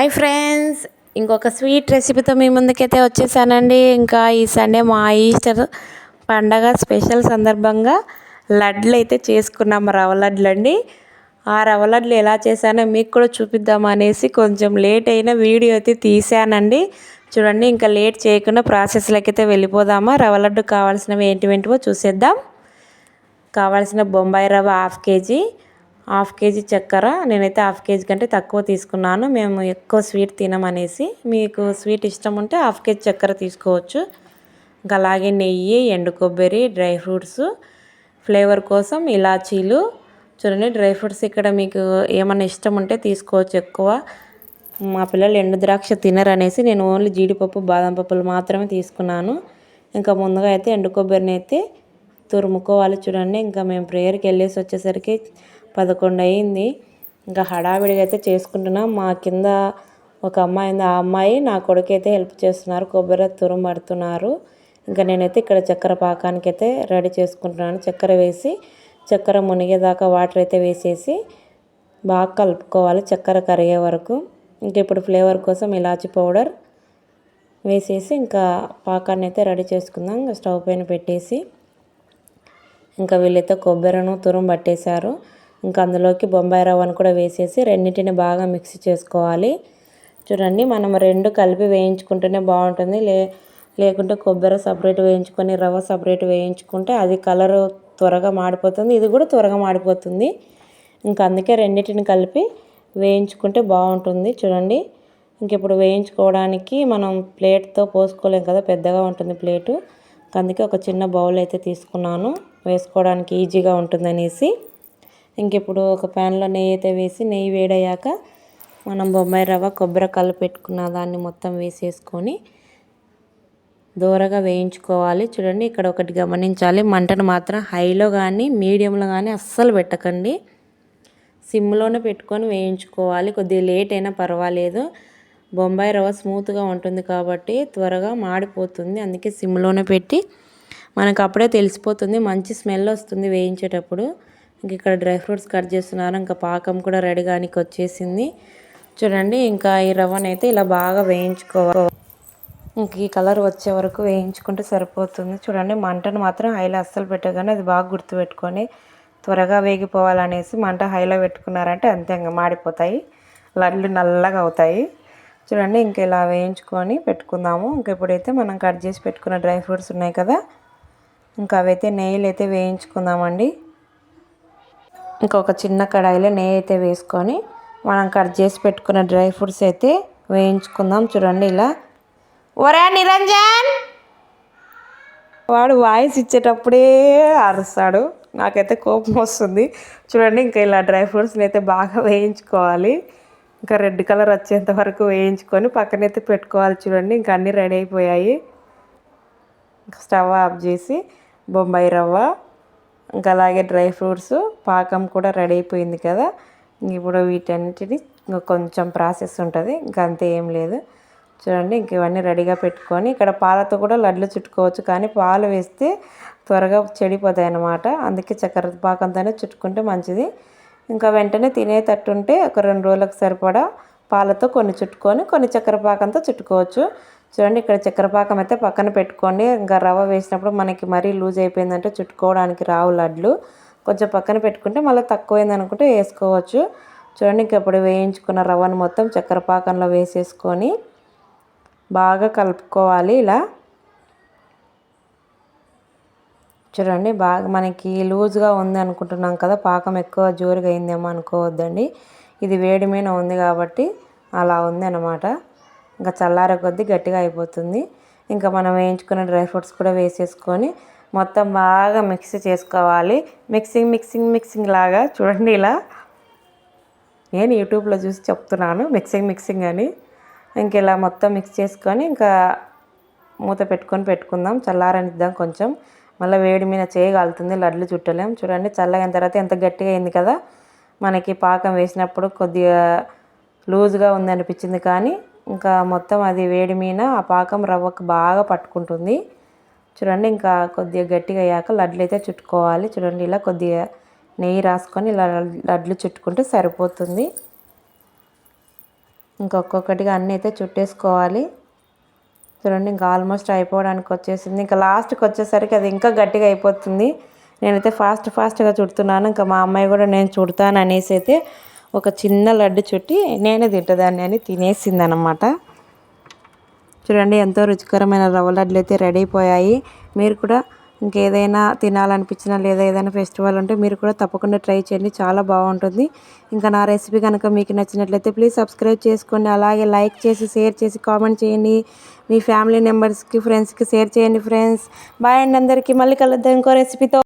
Hi friends. ఇంకొక sweet రెసిపీతో మీ ముందుకైతే వచ్చేసానండి. ఇంకా ఈ సండే మా ఈస్టర్ పండగ స్పెషల్ సందర్భంగా లడ్లు అయితే చేసుకున్నాం. రవ్వ లడ్లు అండి. ఆ రవ్వ లడ్లు ఎలా చేశానో మీకు కూడా చూపిద్దాం అనేసి కొంచెం లేట్ అయిన వీడియో అయితే తీసానండి చూడండి ఇంకా లేట్ చేయకుండా ప్రాసెస్లోకి అయితే వెళ్ళిపోదామా. రవ్వ లడ్డు కావాల్సినవి ఏంటివేంటివో చూసేద్దాం. కావాల్సిన బొంబాయి రవ్వ హాఫ్ కేజీ. హాఫ్ కేజీ చక్కెర. నేనైతే హాఫ్ కేజీ కంటే తక్కువ తీసుకున్నాను. మేము ఎక్కువ స్వీట్ తినమనేసి మీకు స్వీట్ ఇష్టం ఉంటే హాఫ్ కేజీ చక్కెర తీసుకోవచ్చు. ఇంకా అలాగే నెయ్యి ఎండు కొబ్బరి డ్రై ఫ్రూట్స్ ఫ్లేవర్ కోసం ఇలాచీలు. చూడండి డ్రై ఫ్రూట్స్ ఇక్కడ మీకు ఏమైనా ఇష్టం ఉంటే తీసుకోవచ్చు ఎక్కువ. మా పిల్లలు ఎండు ద్రాక్ష తినరనేసి నేను ఓన్లీ జీడిపప్పు బాదం పప్పులు మాత్రమే తీసుకున్నాను. ఇంకా ముందుగా అయితే ఎండు కొబ్బరిని అయితే తురుముకోవాలి. చూడండి ఇంకా మేము ప్రేయర్కి వెళ్ళేసి వచ్చేసరికి పదకొండు అయింది. ఇంకా హడావిడిగా అయితే చేసుకుంటున్నాం. మా కింద ఒక అమ్మాయి ఉంది. ఆ అమ్మాయి నా కొడుకు అయితే హెల్ప్ చేస్తున్నారు. కొబ్బరి తురుము పడుతున్నారు ఇంకా నేనైతే ఇక్కడ చక్కెర పాకానికి అయితే రెడీ చేసుకుంటున్నాను. చక్కెర వేసి చక్కెర మునిగేదాకా వాటర్ అయితే వేసేసి బాగా కలుపుకోవాలి చక్కెర కరిగే వరకు. ఇంకా ఇప్పుడు ఫ్లేవర్ కోసం ఇలాచి పౌడర్ వేసేసి ఇంకా పాకాన్ని అయితే రెడీ చేసుకుందాం. ఇంకా స్టవ్ పైన పెట్టేసి ఇంకా వీళ్ళైతే కొబ్బరిను తురుము పట్టేశారు. ఇంకా అందులోకి బొంబాయి రవ్వను కూడా వేసేసి రెండింటిని బాగా మిక్స్ చేసుకోవాలి. చూడండి మనం రెండు కలిపి వేయించుకుంటేనే బాగుంటుంది. లే లేకుంటే కొబ్బరి సపరేట్ వేయించుకొని రవ్వ సపరేట్ వేయించుకుంటే అది కలర్ త్వరగా మాడిపోతుంది. ఇది కూడా త్వరగా మాడిపోతుంది. ఇంకా అందుకే రెండింటిని కలిపి వేయించుకుంటే బాగుంటుంది. చూడండి ఇంక ఇప్పుడు వేయించుకోవడానికి మనం ప్లేట్తో పోసుకోలేం కదా పెద్దగా ఉంటుంది ప్లేటు. అందుకే ఒక చిన్న బౌల్ అయితే తీసుకున్నాను. వేసుకోవడానికి ఈజీగా ఉంటుందనేసి. ఇంక ఇప్పుడు ఒక ప్యాన్లో నెయ్యి అయితే వేసి నెయ్యి వేడయ్యాక మనం బొంబాయి రవ్వ కొబ్బరి పెట్టుకున్న దాన్ని మొత్తం వేసేసుకొని దూరగా వేయించుకోవాలి. చూడండి ఇక్కడ ఒకటి గమనించాలి. మంటను మాత్రం హైలో కానీ మీడియంలో కానీ అస్సలు పెట్టకండి. సిమ్లోనే పెట్టుకొని వేయించుకోవాలి. కొద్దిగా లేట్ అయినా పర్వాలేదు. బొంబాయి రవ్వ స్మూత్గా ఉంటుంది కాబట్టి త్వరగా మాడిపోతుంది. అందుకే సిమ్లోనే పెట్టి మనకు అప్పుడే తెలిసిపోతుంది మంచి స్మెల్ వస్తుంది వేయించేటప్పుడు. ఇంక ఇక్కడ డ్రై ఫ్రూట్స్ కట్ చేస్తున్నారు. ఇంకా పాకం కూడా రెడీ వచ్చేసింది. చూడండి ఇంకా ఈ రవ్వను అయితే ఇలా బాగా వేయించుకోవాలి ఇంక ఈ కలర్ వచ్చే వరకు వేయించుకుంటే సరిపోతుంది. చూడండి మంటను మాత్రం హైలో అస్సలు పెట్టగానే అది బాగా గుర్తుపెట్టుకొని త్వరగా వేగిపోవాలనేసి మంట హైలో పెట్టుకున్నారంటే అంతే ఇంకా మాడిపోతాయి. లడ్లు నల్లగా అవుతాయి. చూడండి ఇంక ఇలా వేయించుకొని పెట్టుకుందాము. ఇంక ఇప్పుడైతే మనం కట్ చేసి పెట్టుకున్న డ్రై ఫ్రూట్స్ ఉన్నాయి కదా ఇంకా అవైతే నెయ్యిలు అయితే వేయించుకుందామండి. ఇంకొక చిన్న కడాయిలో నెయ్యి అయితే వేసుకొని మనం కట్ చేసి పెట్టుకున్న డ్రై ఫ్రూట్స్ అయితే వేయించుకుందాం. చూడండి ఇలా. ఒరే నిరంజన్! వాడు వాయిస్ ఇచ్చేటప్పుడే అరుస్తాడు. నాకైతే కోపం వస్తుంది. చూడండి ఇంకా ఇలా డ్రై ఫ్రూట్స్ని అయితే బాగా వేయించుకోవాలి. ఇంకా రెడ్ కలర్ వచ్చేంత వరకు వేయించుకొని పక్కనైతే పెట్టుకోవాలి. చూడండి ఇంకా అన్నీ రెడీ అయిపోయాయి. స్టవ్ ఆఫ్ చేసి బొంబాయి రవ్వ. ఇంకా అలాగే డ్రై ఫ్రూట్స్ పాకం కూడా రెడీ అయిపోయింది కదా. ఇప్పుడు వీటన్నిటిని ఇంకా కొంచెం ప్రాసెస్ ఉంటుంది. ఇంకా అంతే ఏం లేదు. చూడండి ఇంక ఇవన్నీ రెడీగా పెట్టుకొని ఇక్కడ పాలతో కూడా లడ్లు చుట్టుకోవచ్చు. కానీ పాలు వేస్తే త్వరగా చెడిపోతాయి అన్నమాట. అందుకే చక్కెర పాకంతోనే చుట్టుకుంటే మంచిది. ఇంకా వెంటనే తినేటట్టుంటే ఒక రెండు రోజులకు సరిపడా పాలతో కొన్ని చుట్టుకొని కొన్ని చక్కెర పాకంతో చుట్టుకోవచ్చు. చూడండి ఇక్కడ చక్కెరపాకం అయితే పక్కన పెట్టుకోండి. ఇంకా రవ్వ వేసినప్పుడు మనకి మరీ లూజ్ అయిపోయిందంటే చుట్టుకోవడానికి రావు లడ్లు. కొంచెం పక్కన పెట్టుకుంటే మళ్ళీ తక్కువైంది అనుకుంటే వేసుకోవచ్చు. చూడండి ఇంక ఇప్పుడు వేయించుకున్న రవ్వను మొత్తం చక్కెరపాకంలో వేసేసుకొని బాగా కలుపుకోవాలి ఇలా. చూడండి బాగా మనకి లూజ్గా ఉంది అనుకుంటున్నాం కదా పాకం ఎక్కువ జోరుగా అయిందేమో అనుకోవద్దండి. ఇది వేడి మీద ఉంది కాబట్టి అలా ఉంది అన్నమాట ఇంకా చల్లార కొద్దీ గట్టిగా అయిపోతుంది. ఇంకా మనం వేయించుకున్న డ్రై ఫ్రూట్స్ కూడా వేసేసుకొని మొత్తం బాగా మిక్స్ చేసుకోవాలి. మిక్సింగ్ మిక్సింగ్ మిక్సింగ్ లాగా చూడండి ఇలా. నేను యూట్యూబ్లో చూసి చెప్తున్నాను మిక్సింగ్ మిక్సింగ్ అని. ఇంక ఇలా మొత్తం మిక్స్ చేసుకొని ఇంకా మూత పెట్టుకొని పెట్టుకుందాం. చల్లారనిద్దాం కొంచెం. మళ్ళీ వేడి మీద చేయగలుగుతుంది లడ్లు చుట్టలేం. చూడండి చల్లగిన తర్వాత ఎంత గట్టిగా అయింది కదా. మనకి పాకం వేసినప్పుడు కొద్దిగా లూజ్గా ఉంది అనిపించింది కానీ ఇంకా మొత్తం అది వేడి మీద ఆ పాకం రవ్వకు బాగా పట్టుకుంటుంది. చూడండి ఇంకా కొద్దిగా గట్టిగా అయ్యాక లడ్లు అయితే చుట్టుకోవాలి. చూడండి ఇలా కొద్దిగా నెయ్యి రాసుకొని ఇలా లడ్లు చుట్టుకుంటే సరిపోతుంది. ఇంకొక్కొక్కటిగా అన్నీ అయితే చుట్టేసుకోవాలి. చూడండి ఇంకా ఆల్మోస్ట్ అయిపోవడానికి వచ్చేసింది. ఇంకా లాస్ట్కి వచ్చేసరికి అది ఇంకా గట్టిగా అయిపోతుంది. నేనైతే ఫాస్ట్ ఫాస్ట్గా చుడుతున్నాను. ఇంకా మా అమ్మాయి కూడా నేను చుడతాను అనేసి అయితే ఒక చిన్న లడ్డు చుట్టి నేనే తింటదాన్ని అని తినేసింది అనమాట చూడండి ఎంతో రుచికరమైన రవ్వ లడ్లు అయితే రెడీ అయిపోయాయి. మీరు కూడా ఇంకేదైనా తినాలనిపించినా లేదా ఏదైనా ఫెస్టివల్ ఉంటే మీరు కూడా తప్పకుండా ట్రై చేయండి చాలా బాగుంటుంది. ఇంకా నా రెసిపీ కనుక మీకు నచ్చినట్లయితే ప్లీజ్ సబ్స్క్రైబ్ చేసుకోండి అలాగే లైక్ చేసి షేర్ చేసి కామెంట్ చేయండి. మీ ఫ్యామిలీ మెంబర్స్కి ఫ్రెండ్స్కి షేర్ చేయండి ఫ్రెండ్స్. బాయ్ అండి అందరికీ మళ్ళీ కలుద్దాం ఇంకో రెసిపీతో.